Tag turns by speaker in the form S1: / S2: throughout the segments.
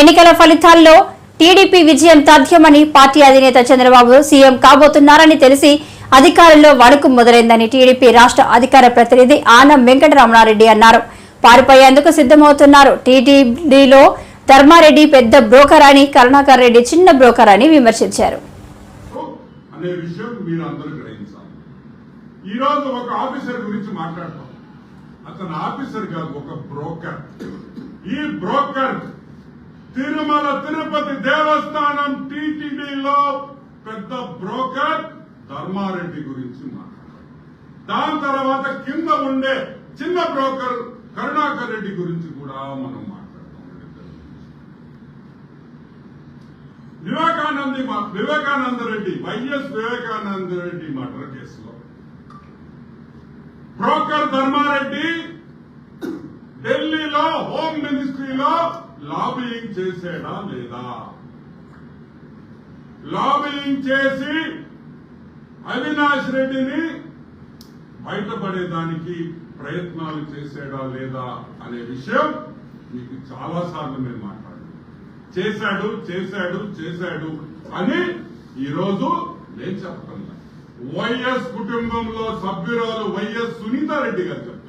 S1: ఎన్నికల ఫలితాల్లో టీడీపీ విజయం తథ్యమని పార్టీ అధినేత చంద్రబాబు సీఎం కాబోతున్నారని తెలిసి అధికారంలో వణుకు మొదలైందని టీడీపీ రాష్ట్ర అధికార ప్రతినిధి ఆనం వెంకటరమణారెడ్డి అన్నారు. పారిపోయేందుకు సిద్ధమవుతున్నారు. టీటీడీలో ధర్మారెడ్డి పెద్ద బ్రోకర్ అని కరుణాకర్ రెడ్డి చిన్న బ్రోకర్ అని విమర్శించారు
S2: ఈ ఒక ఆఫీసర్ గురించి మాట్లాడతాం. అతను ఆఫీసర్ కాదు ఒక బ్రోకర్. ఈ బ్రోకర్ తిరుమల తిరుపతి దేవస్థానం టీటీడీలో పెద్ద బ్రోకర్ ధర్మారెడ్డి గురించి మాట్లాడారు. దాని తర్వాత కింద ఉండే చిన్న బ్రోకర్ కరుణాకర్ రెడ్డి గురించి కూడా మనం మాట్లాడతాం. వివేకానంద వివేకానంద రెడ్డి వైఎస్ వివేకానంద రెడ్డి మర్డర్ కేసులో. బ్రోకర్ ధర్మారెడ్డి ఢిల్లీలో హోమ్ మినిస్ట్రీలో లాబియింగ్ చేసాడా లేదా? లాబియింగ్ చేసి అవినాష్ రెడ్డిని బయటపడేదానికి ప్రయత్నాలు చేసాడా లేదా అనే విషయం మీకు చాలా సార్లు మేము మాట్లాడాం చేశాడు చేశాడు చేశాడు అని ఈరోజు నేను చెప్తున్నా వైఎస్ కుటుంబంలో సభ్యురాలు వైఎస్ సునీతారెడ్డి గారు చెప్తున్నారు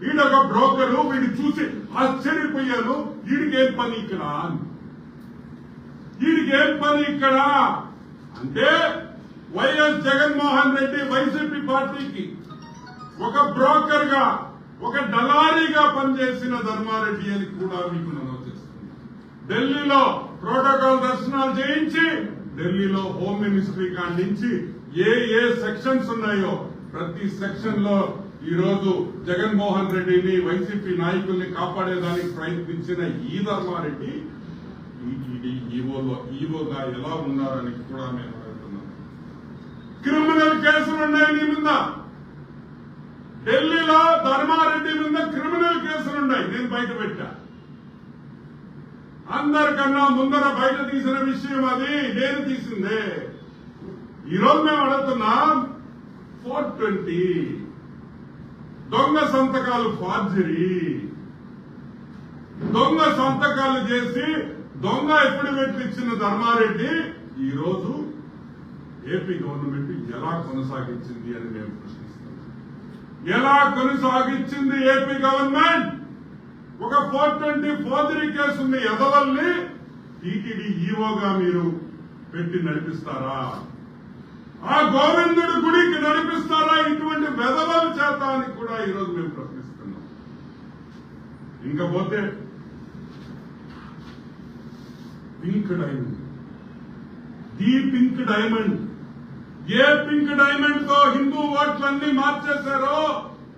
S2: వీడొక బ్రోకరు వీడు చూసి ఆశ్చర్యపోయాను. వీడికి పని ఇక్కడ? అని పని ఇక్కడ? అంటే వైఎస్ జగన్మోహన్ రెడ్డి వైసీపీ పార్టీకి ఒక బ్రోకర్గా ఒక దళారీగా పనిచేసిన ధర్మారెడ్డి అని కూడా మీకు నమోదు ఢిల్లీలో ప్రోటోకాల్ దర్శనాలు చేయించి ఢిల్లీలో హోమ్ మినిస్ట్రీ కాడి ఏ ఏ సెక్షన్స్ ఉన్నాయో ప్రతి సెక్షన్లో ఈ రోజు జగన్మోహన్ రెడ్డిని వైసీపీ నాయకుల్ని కాపాడేదానికి ప్రయత్నించిన ఈ ధర్మారెడ్డి ఈవోలో ఈవోగా ఎలా ఉన్నారని కూడా మేము అడుగుతున్నాం. క్రిమినల్ కేసులు ఉన్నాయి నీ మీద. ఢిల్లీలో ధర్మారెడ్డి మీద క్రిమినల్ కేసులు ఉన్నాయి. నేను బయట పెట్టా. అందరికన్నా ముందర బయట తీసిన విషయం అది నేను తీసిందే. ఈరోజు మేము అడుగుతున్నాం ఫోర్ ట్వంటీ. దొంగ సంతకాలు ఫార్జరీ. దొంగ సంతకాలు చేసి దొంగ ఎఫిడవిట్లు ఇచ్చిన ధర్మారెడ్డి ఈ రోజు ఏపీ గవర్నమెంట్ ఎలా కొనసాగించింది అని మేము ప్రశ్నిస్తున్నాం. ఎలా కొనసాగించింది ఏపీ గవర్నమెంట్? ఒక ఫోర్ ట్వంటీ ఫోర్జరీ కేసు ఉంది ఎదవల్ని టీటీడీ ఈవోగా మీరు పెట్టి నడిపిస్తారా? ఆ గోవిందుడు గుడికి నడిపిస్తారా ఇటువంటి వెధవల చేత అని కూడా ఈరోజు మేము ప్రశ్నిస్తున్నాం. ఇంకా పోతే pink diamond. The pink diamond. A pink డైమండ్తో హిందూ ఓట్లన్నీ మార్చేశారో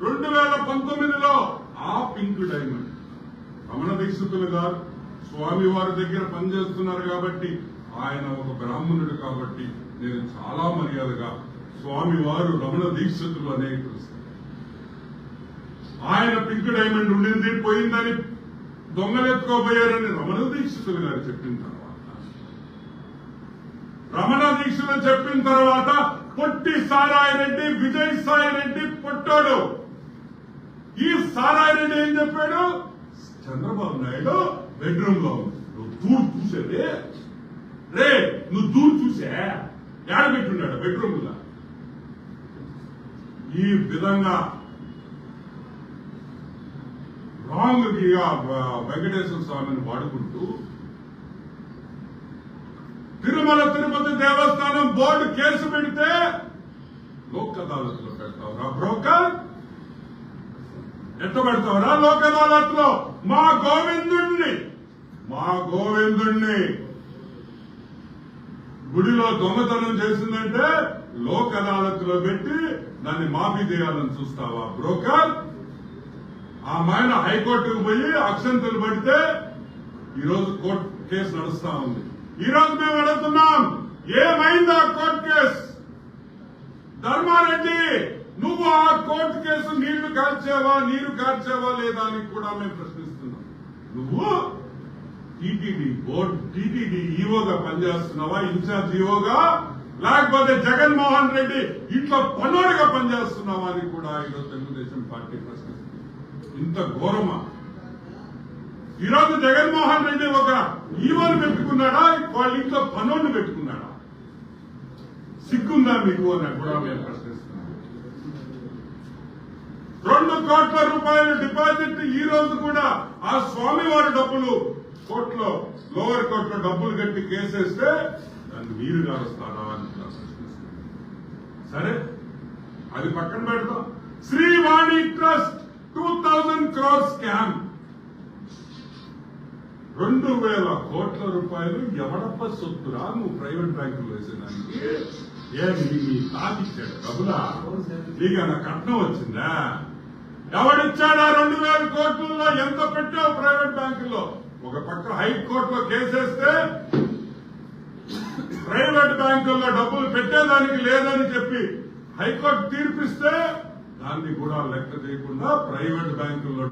S2: రెండు వేల పంతొమ్మిదిలో ఆ పింక్ డైమండ్. రమణ దీక్షితులు గారు స్వామి వారి దగ్గర పనిచేస్తున్నారు కాబట్టి ఆయన ఒక బ్రాహ్మణుడు కాబట్టి నేను చాలా మర్యాదగా స్వామివారు రమణ దీక్షితులు అనే పిలుస్తాను ఆయన పింక్ డైమండ్ ఉండింది పోయిందని దొంగలెత్తుకోబోయారని రమణ దీక్షితులు గారు చెప్పిన తర్వాత రమణ దీక్షలు చెప్పిన తర్వాత పొట్టి సారాయి రెడ్డి విజయ్ సాయి రెడ్డి ఈ సారాయి రెడ్డి ఏం చెప్పాడు? చంద్రబాబు నాయుడు బెడ్రూమ్లో ఉంది. నువ్వు దూరు చూసేది రే నువ్వు దూరు చూసే. ఏడ పెట్టున్నాడు బెడ్రూమ్లో ఈ విధంగా రాంగ్ వెంకటేశ్వర స్వామిని వాడుకుంటూ తిరుమల తిరుపతి దేవస్థానం బోర్డు కేసు పెడితే లోక్ అదాలత్లో పెడతావురా బ్రోకర్ ఎంత పెడతావురా? లోక్ అదాలత్లో మా గోవిందుణ్ణి మా గోవిందుణ్ణి. గుడిలో దొంగతనం చేసిందంటే లోక్ అదాలత్లో పెట్టి దాన్ని మాఫీ చేయాలని చూస్తావా బ్రోకర్? ఆ మైన హైకోర్టుకు పోయి అక్షంతలు పడితే ఈ రోజు కోర్టు కేసు నడుస్తా ఉంది. ఈ రోజు మేము అడుగుతున్నాం ఏమైందా కోర్టు కేసు? ధర్మారెడ్డి నువ్వు ఆ కోర్టు కేసు నీళ్ళు కాల్చావా నీరు కాల్చావా లేదా అని కూడా మేము ప్రశ్నిస్తున్నాం. నువ్వు టీటీడీ బోర్డు టీటీడీ ఈవోగా పనిచేస్తున్నావా? ఇన్ఛార్జ్ ఈవోగా లేకపోతే జగన్మోహన్ రెడ్డి ఇంట్లో పనోడుగా పనిచేస్తున్నావా అని కూడా ఈరోజు తెలుగుదేశం పార్టీ ప్రశ్నిస్తుంది. ఇంత ఘోరమా? ఈ రోజు జగన్మోహన్ రెడ్డి ఒక ఈవోని పెట్టుకున్నాడా? వాళ్ళ ఇంట్లో పనులను పెట్టుకున్నాడా? సిగ్గుందా మీకు అని కూడా మేము ప్రశ్నిస్తున్నాం. రెండు కోట్ల రూపాయల డిపాజిట్ ఈ రోజు కూడా ఆ స్వామివారి డబ్బులు కోర్టులో లోవర్ కోర్టులో డబ్బులు కట్టి కేసేస్తే దాన్ని మీరు కారుస్తారా అని సరే అది పక్కన పెడతాం. Srivani trust two thousand crore scam రెండు వేల కోట్ల రూపాయలు ఎవడప్ప సొత్తురా నువ్వు ప్రైవేట్ బ్యాంకులు వేసేదానికి? ఏ నీ మీ తాగిచ్చాడు డబ్బులా? నీకన్నా కట్నం వచ్చిందా? ఎవడిచ్చాడా రెండు వేల కోట్లలో? ఎంత పెట్టావు ప్రైవేట్ బ్యాంకుల్లో ఒక పక్క హైకోర్టులో కేసేస్తే ప్రైవేట్ బ్యాంకుల్లో డబ్బులు పెట్టేదానికి లేదని చెప్పి హైకోర్టు తీర్పిస్తే దాన్ని కూడా లెక్క చేయకుండా ప్రైవేట్ బ్యాంకుల్లో